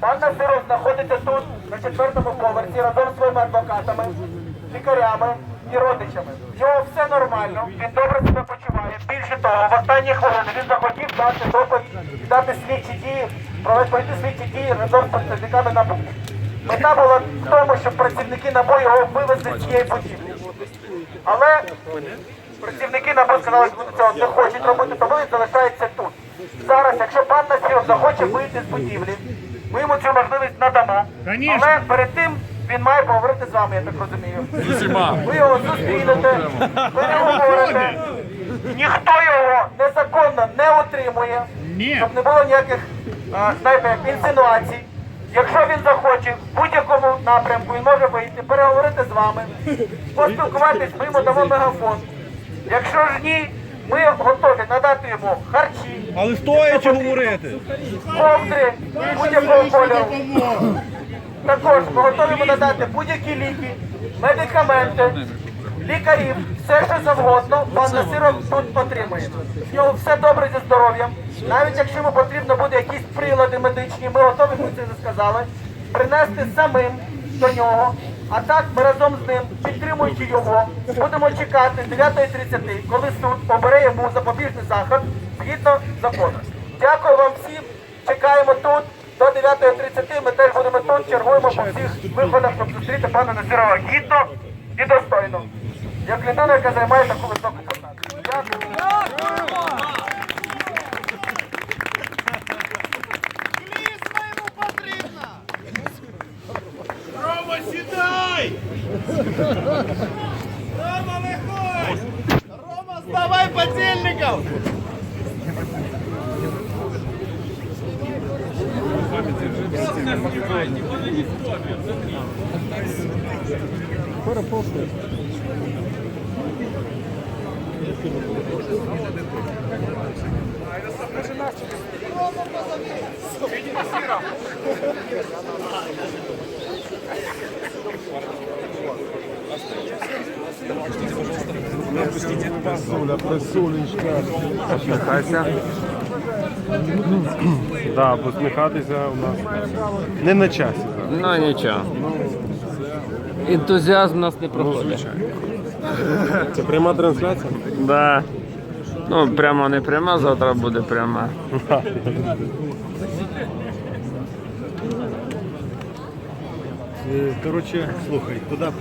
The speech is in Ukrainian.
Пан Насиров знаходиться тут, на четвертому поверсі, разом з своїми адвокатами, лікарями і родичами. В нього все нормально, він добре себе почуває. Більше того, в останні хвилини він захотів дати доповідь, дати слідчі дії, пройти слідчі дії разом з працівниками НАБУ. Мета була в тому, щоб працівники НАБУ його вивезли з цієї будівлі. Але працівники НАБУ сказали, що цього не хочуть робити, тому він залишається тут. Зараз, якщо пан Насіров захоче вийти з будівлі, ми йому цю можливість надамо. Але перед тим він має поговорити з вами, я так розумію. З усіма. Ви його зустрінете, переговорите. Ніхто його незаконно не отримує, щоб не було ніяких а, знаєте, як інсинуацій. Якщо він захоче в будь-якому напрямку, він може вийти, переговорити з вами, поспілкуватись, ми йому дамо мегафон. Якщо ж ні, ми готові надати йому харчі, Але стоячи говорити. ковдри будь-якого кольору. Також ми готові надати будь-які ліки, медикаменти, лікарів, все що завгодно, пан Насиров тут отримує. В нього все добре зі здоров'ям. Навіть якщо йому потрібно буде якісь прилади медичні, ми готові, ми це не сказали, принести самим до нього. А так ми разом з ним, підтримуючи його, будемо чекати з 9.30, коли суд обере йому запобіжний захід згідно закону. Дякую вам всім. Чекаємо тут до 9.30. Ми теж будемо тут, чергуємо по всіх виходах, щоб зустріти пана Назирова гідно і достойно. Як людина, яка займає таку високу Рома, выходь! Рома, сдавай подельников! Скоро после. Видимо, сыра. Да, посміхатися у нас не на часі. Ну нічого. Ентузіазм нас не проходить. Це пряма трансляція? Да. Ну, прямо не пряма, завтра буде пряма. Короче, слухай, куди